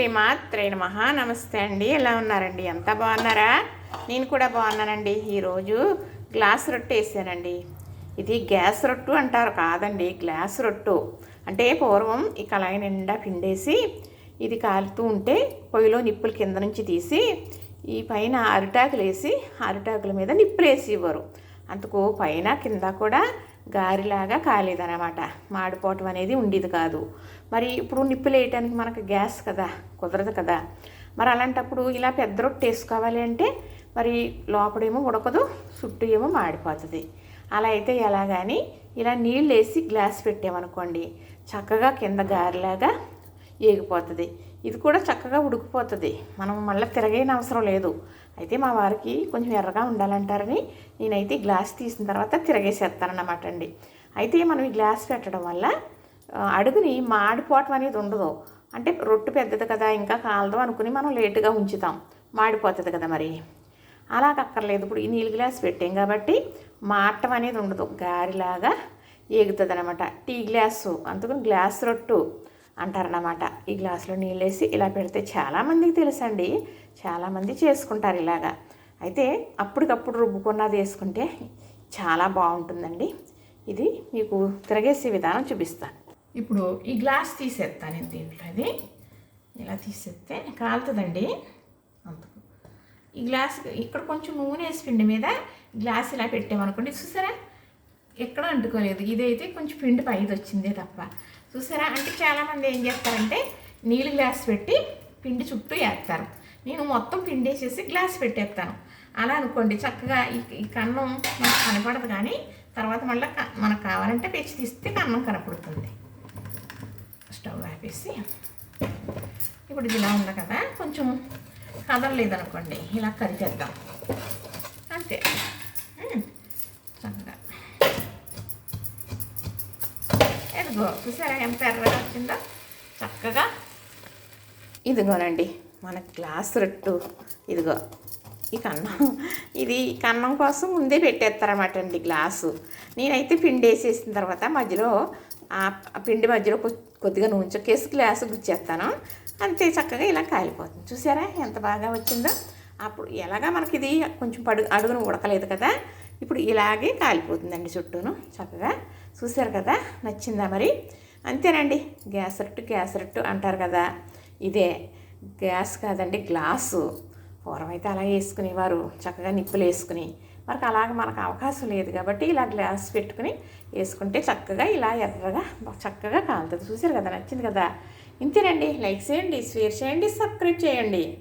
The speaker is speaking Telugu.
శ్రీమాత్రే నమ. నమస్తే అండి. ఎలా ఉన్నారండి? ఎంత బాగున్నారా? నేను కూడా బాగున్నానండి. ఈరోజు గ్లాస్ రొట్టె వేసానండి. ఇది గ్యాస్ రొట్టు అంటారు కాదండి. గ్లాస్ రొట్టు. అంటే పూర్వం ఈ కళాయి నిండా పిండేసి ఇది కాలుతూ ఉంటే పొయ్యిలో నిప్పులు కింద నుంచి తీసి ఈ పైన అరిటాకులు వేసి అరిటాకుల మీద నిప్పులు వేసి ఇవ్వరు. అందుకు పైన కింద కూడా గారిలాగా కాలేదనమాట మాడిపోవటం అనేది ఉండేది కాదు. మరి ఇప్పుడు నిప్పులు వేయటానికి మనకు గ్యాస్ కదా కుదరదు కదా. మరి అలాంటప్పుడు ఇలా పెద్ద రొట్టె వేసుకోవాలి అంటే మరి లోపడేమో ఉడకదు చుట్టూ ఏమో మాడిపోతుంది. అలా అయితే ఎలా కానీ ఇలా నీళ్ళు వేసి గ్లాస్ పెట్టామనుకోండి చక్కగా కింద గారిలాగా ఏగిపోతుంది. ఇది కూడా చక్కగా ఉడికిపోతుంది. మనం మళ్ళీ తిరగైన అవసరం లేదు. అయితే మా వారికి కొంచెం ఎర్రగా ఉండాలంటారని నేనైతే గ్లాస్ తీసిన తర్వాత తిరగేసేస్తానన్నమాట అండి. అయితే మనం ఈ గ్లాస్ పెట్టడం వల్ల అడుగుని మాడిపోవటం అనేది ఉండదు. అంటే రొట్టు పెద్దది కదా ఇంకా కాలదు అనుకుని మనం లేటుగా ఉంచుతాం. మాడిపోతుంది కదా మరి. అలా అక్కర్లేదు ఇప్పుడు ఈ నీళ్ళు గ్లాస్ పెట్టాం కాబట్టి మాటం అనేది ఉండదు. గారిలాగా ఎగుతుంది అనమాట టీ గ్లాసు అందుకని గ్లాస్ రొట్టు. అంటారనమాట ఈ గ్లాసులో నీళ్ళు వేసి ఇలా పెడితే చాలామందికి తెలుసండి. చాలామంది చేసుకుంటారు ఇలాగా. అయితే అప్పటికప్పుడు రుబ్బుకున్నది వేసుకుంటే చాలా బాగుంటుందండి. ఇది మీకు తిరగేసే విధానం చూపిస్తాను. ఇప్పుడు ఈ గ్లాస్ తీసేస్తాను నేను దీంట్లో ఇది ఇలా తీసేస్తే కాలుతుందండి. అందుకు. ఈ గ్లాస్ ఇక్కడ కొంచెం నూనె వేసి పిండి మీద గ్లాస్ ఇలా పెట్టామనుకోండి చూసారా? ఎక్కడ అంటుకోలేదు. ఇదైతే కొంచెం పిండి పైది వచ్చిందే తప్ప. చూసారా? అంటే చాలామంది ఏం చేస్తారంటే నీళ్ళు గ్లాస్ పెట్టి పిండి చుట్టూ వేస్తారు నేను మొత్తం పిండి వేసేసి గ్లాస్ పెట్టేస్తాను. అలా అనుకోండి చక్కగా ఈ కన్నం మనకు కనపడదు కానీ తర్వాత మళ్ళీ మనకు కావాలంటే పెంచి తీస్తే కన్నం కనపడుతుంది. స్టవ్ ఆపేసి. ఇప్పుడు ఇది ఇలా ఉంది కదా కొంచెం కదలలేదనుకోండి ఇలా కరిచేద్దాం ఇదిగో చూసారా ఎంత ఎర్రగా వచ్చిందో? చక్కగా. ఇదిగోనండి మన గ్లాస్ రొట్టు. ఇదిగో ఈ కన్నం. ఇది కన్నం కోసం ముందే పెట్టేస్తారన్నమాట అండి గ్లాసు. నేనైతే పిండి వేసేసిన తర్వాత మధ్యలో ఆ పిండి మధ్యలో కొద్దిగా నూనె చొక్కేసి గ్లాసు గుచ్చేస్తాను. అంతే చక్కగా ఇలా కాలిపోతుంది. చూసారా ఎంత బాగా వచ్చిందో? అప్పుడు ఎలాగా మనకి ఇది కొంచెం పడు అడుగును ఉడకలేదు కదా? ఇప్పుడు ఇలాగే కాలిపోతుందండి చుట్టూను చక్కగా. చూసారు కదా? నచ్చిందా మరి? అంతేనండి. గ్యాస్ రొట్టు గ్యాస్ రొట్టు అంటారు కదా. ఇదే. గ్యాస్ కాదండి గ్లాసు. పూర్వం అయితే అలా వేసుకునేవారు. చక్కగా నిప్పులు వేసుకుని. మనకు అలాగ మనకు అవకాశం లేదు కాబట్టి ఇలా గ్లాస్ పెట్టుకుని వేసుకుంటే చక్కగా ఇలా ఎర్రగా చక్కగా కాలుతుంది. చూసారు కదా? నచ్చింది కదా? ఇంతేనండి. లైక్ చేయండి షేర్ చేయండి సబ్స్క్రైబ్ చేయండి.